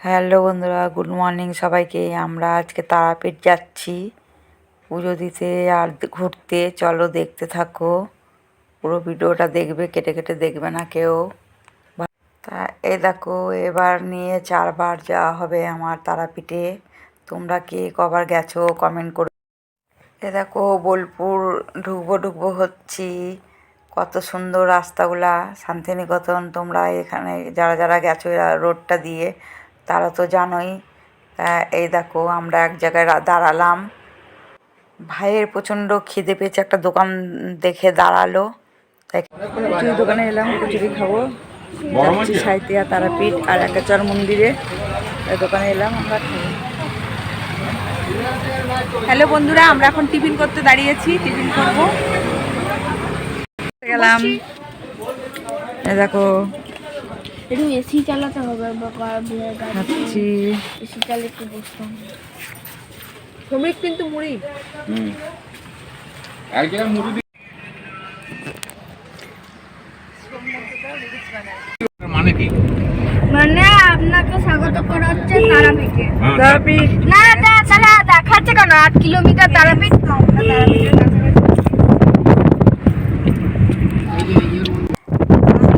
Hello বন্ধুরা, good morning সবাইকে। আমরা আজকে তারাপীঠ যাচ্ছি। পুজো দিতে আর ঘুরতে। চলো দেখতে থাকো। পুরো ভিডিওটা দেখবে, কেটে কেটে দেখবে না কেউ। তা এ দেখো, এবার নিয়ে চারবার যাওয়া হবে আমার তারাপীঠে। তোমরা কে কবার গেছো কমেন্ট করো। এ দেখো, বোলপুর ঢুকবো ঢুকবো হচ্ছি। কত সুন্দর রাস্তাগুলা। শান্তিনিকেতন তোমরা এখানে যারা যারা গেছো এরা রোডটা দিয়ে। তারা তো জানোই। এই দেখো আমরা এক জায়গায় দাঁড়ালাম। ভাইয়ের প্রচণ্ড খিদে পেয়েছে, একটা দোকান দেখে দাঁড়াল। তাই দোকানে এলাম, কচুরি খাব। যাচ্ছি সাহিত্যা তারাপীঠ আর একাচর মন্দিরে। দোকানে এলাম, আমরা হ্যালো বন্ধুরা, আমরা এখন টিফিন করতে দাঁড়িয়েছি, টিফিন করব। গেলাম। দেখো একটু এসি চালাতে হবে খাচ্ছি। এসি চালিয়ে একটু বসতাম শ্রমিক কিন্তু মুড়ি। মানে কি? মানে আপনাকে স্বাগত করা হচ্ছে তারাপীঠে। তারাপীঠ না এটা তাহলে দেখাচ্ছে কেন? আট কিলোমিটার তারাপীঠ তো আমরা তারাপীঠের কাছাকাছি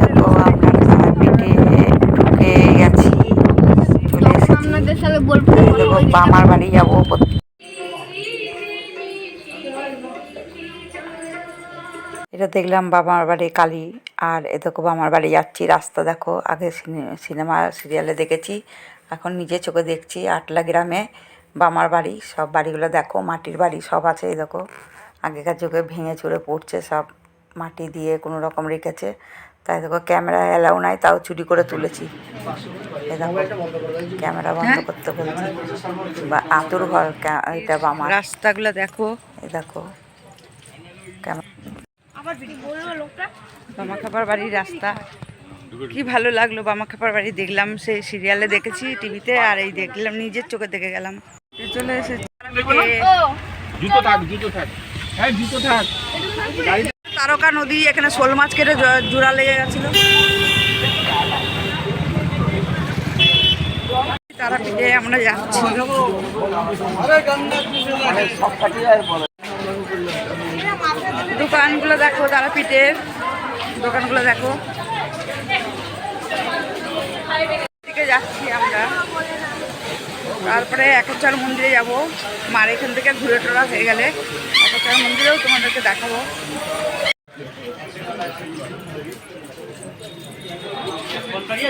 দেখো আমরা তারাপীঠে ঢুকে গেছি চলে এসেছি আপনাদের সাথে বোলপুর দেখো মামার বাড়ি যাব এটা দেখলাম বাবার বাড়ি কালী, আর এ দেখো বাবার বাড়ি যাচ্ছি, রাস্তা দেখো, আগে সিনে- সিনেমা সিরিয়ালে দেখেছি, এখন নিজে চোখে দেখছি, আটলা গ্রামে বামার বাড়ি, সব বাড়িগুলো দেখো, মাটির বাড়ি সব আছে, এই দেখো। আগেকার যুগে ভেঙে চুরে পড়ছে, সব মাটি দিয়ে কোনো রকম রেখেছে, তাই দেখো ক্যামেরা অ্যালাউ নাই, তাও চুরি করে তুলেছি। দেখো ক্যামেরা বন্ধ করতে বলছি। বা আতুর ঘর এটা বামার রাস্তাগুলো দেখো। এই দেখো। বামা খাপার বাড়ির রাস্তা। কি ভালো লাগল বামা খাপার বাড়ি দেখলাম। সেই সিরিয়ালে দেখেছি টিভিতে আর এই দেখলাম নিজের চোখে দেখে গেলাম। চলে এসেছি জুতো থাক জুতো থাক। হ্যাঁ জুতো থাক। তারকা নদী এখানে শোল মাছ কেটে জ- জোড়া লেগে গেছিল। তারাপীঠে আমরা যাচ্ছি। দোকানগুলো দেখো তারাপীঠের দোকানগুলো দেখো। দিকে যাচ্ছি আমরা। তারপরে একচার মন্দিরে যাব। মার এখান থেকে ঘুরে টোরা হয়ে গেলে একচার মন্দিরেও তোমাদেরকে দেখাবো।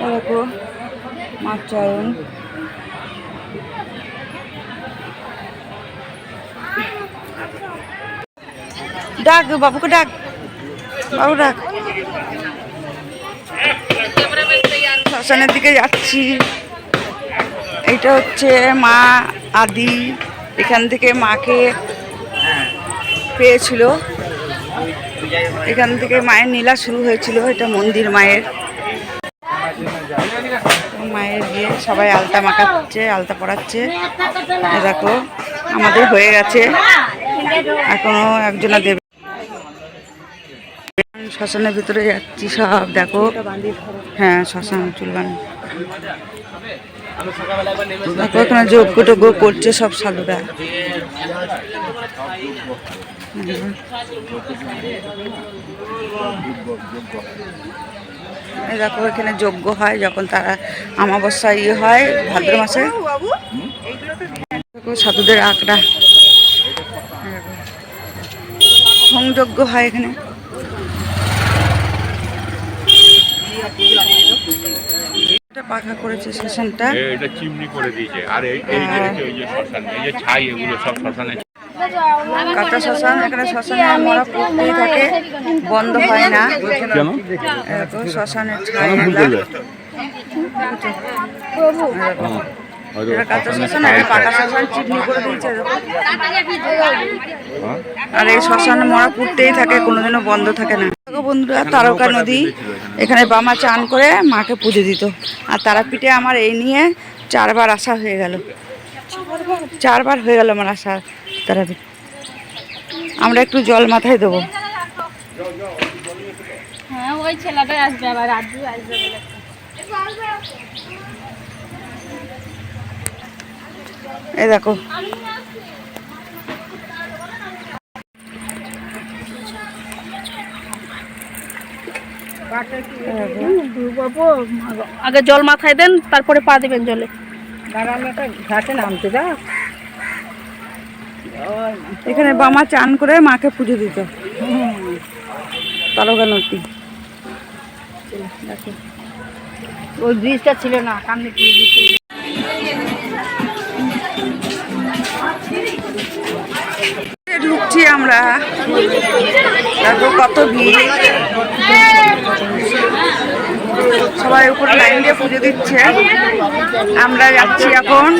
দেখো, মাছ চয়ন। ডাক, বাবুকে ডাক, বাবু ডাক। শ্মশানের দিকে যাচ্ছি। এটা হচ্ছে মা আদি, এখান থেকে মাকে পেয়েছিল। এখান থেকে মায়ের নীলা শুরু হয়েছিল, এটা মন্দির মায়ের। মায়ের গিয়ে সবাই আলতা মাখাচ্ছে, আলতা পড়াচ্ছে দেখো, আমাদের হয়ে গেছে। এখনও একজনা দেবে শ্মশানের ভিতরে যাচ্ছি সব, দেখো। হ্যাঁ শ্মশান, চুলবান। দেখো, এখানে টজ্ঞ করছে, সব সাধুরা। দেখো, এখানে যজ্ঞ হয়, যখন তারা আমাবস্যা ইয়ে হয়, ভাদ্র মাসে। সাধুদের আঁকড়া। সংযজ্ঞ হয় এখানে। পাখা করেছে শ্মশানটা। এটা চিমনি করে দিয়েছে। আর এই এই যে ছাই, এগুলো সব শ্মশানে কাঁচা শ্মশান এখানে শ্মশানে আমরা পড়তেই থাকে বন্ধ হয় না। কেন? এরকম শ্মশানের ছাই কাঁচা পাকা চিটনি করে দিয়েছে আর এই শ্মশানে মরা পুড়তেই থাকে কোনোদিনও বন্ধ থাকে না। বন্ধুরা তারকা নদী এখানে বামা চান করে মাকে পুজো দিত। আর তারাপীঠে আমার এই নিয়ে চারবার আসা হয়ে গেল। চারবার হয়ে গেল আমার আসা। তারাপীঠ আমরা একটু জল মাথায় দেবো। হ্যাঁ ওই ছেলেটাই আসবে আবার রাজু আসবে বলে। এই দেখো। আগে জল মাথায় দেন তারপরে পা দেবেন জলে। ঘাটে নামতে দা এখানে বামা চান করে মাকে পুজো দিত। তারকা নদী ওই ব্রিজটা ছিল না সামনে ঢুকছি আমরা। দেখো কত ভিড়। সবাই উপরে লাইন দিয়ে পুজো দিচ্ছে। আমরা যাচ্ছি এখন।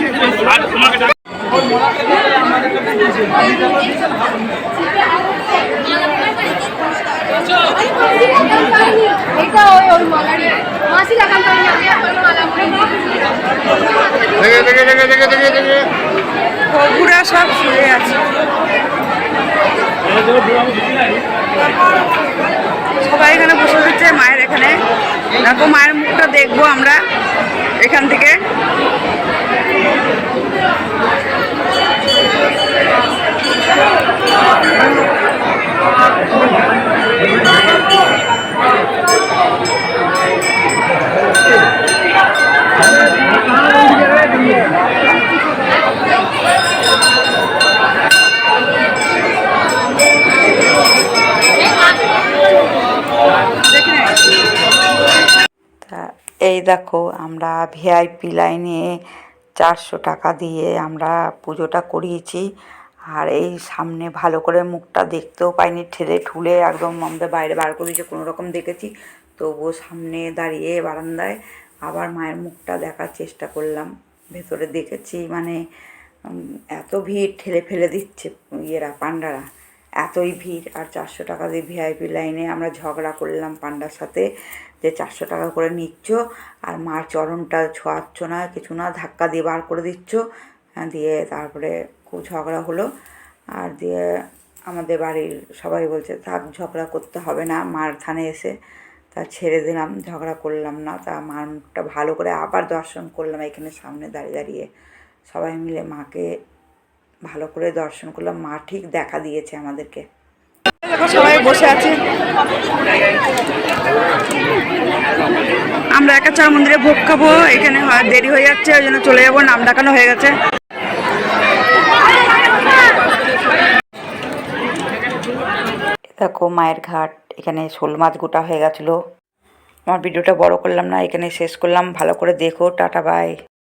পুরা সব শুয়ে আছে। সবাই এখানে বসে দিচ্ছে মায়ের এখানে। দেখো, মায়ের মুখটা দেখব আমরা এখান থেকে। এই দেখো আমরা ভিআইপি লাইনে চারশো টাকা দিয়ে আমরা পুজোটা করিয়েছি। আর এই সামনে ভালো করে মুখটা দেখতেও পাইনি, ঠেলে ঠুলে একদম আমাদের বাইরে বার করে দিয়েছে কোনো রকম দেখেছি। তবুও সামনে দাঁড়িয়ে বারান্দায় আবার মায়ের মুখটা দেখার চেষ্টা করলাম। ভেতরে দেখেছি মানে এত ভিড়, ঠেলে ফেলে দিচ্ছে ইয়েরা, পান্ডারা। এতই ভিড় আর চারশো টাকা দিয়ে ভিআইপি লাইনে আমরা ঝগড়া করলাম পান্ডার সাথে যে চারশো টাকা করে নিচ্ছ আর মার চরণটা ছোঁয়াচ্ছ না কিছু না ধাক্কা দিয়ে বার করে দিচ্ছ। হ্যাঁ, দিয়ে তারপরে খুব ঝগড়া হলো। আর দিয়ে আমাদের বাড়ির সবাই বলছে থাক ঝগড়া করতে হবে না। মার থানে এসে তা ছেড়ে দিলাম ঝগড়া করলাম না। তা মার মুখটা ভালো করে আবার দর্শন করলাম এখানে সামনে দাঁড়িয়ে দাঁড়িয়ে। সবাই মিলে মাকে ভালো করে দর্শন করলাম। মা ঠিক দেখা দিয়েছে আমাদেরকে। সবাই বসে আছে। আমরা একাচার মন্দিরে ভোগ খাব। এখানে দেরি হয়ে যাচ্ছে ওই জন্য চলে যাব। নাম ডাকানো হয়ে গেছে। দেখো মায়ের ঘাট। এখানে শোল মাছ গোটা হয়ে গেছিল। আমার ভিডিওটা বড় করলাম না এখানে শেষ করলাম। ভালো করে দেখো। Tata bye.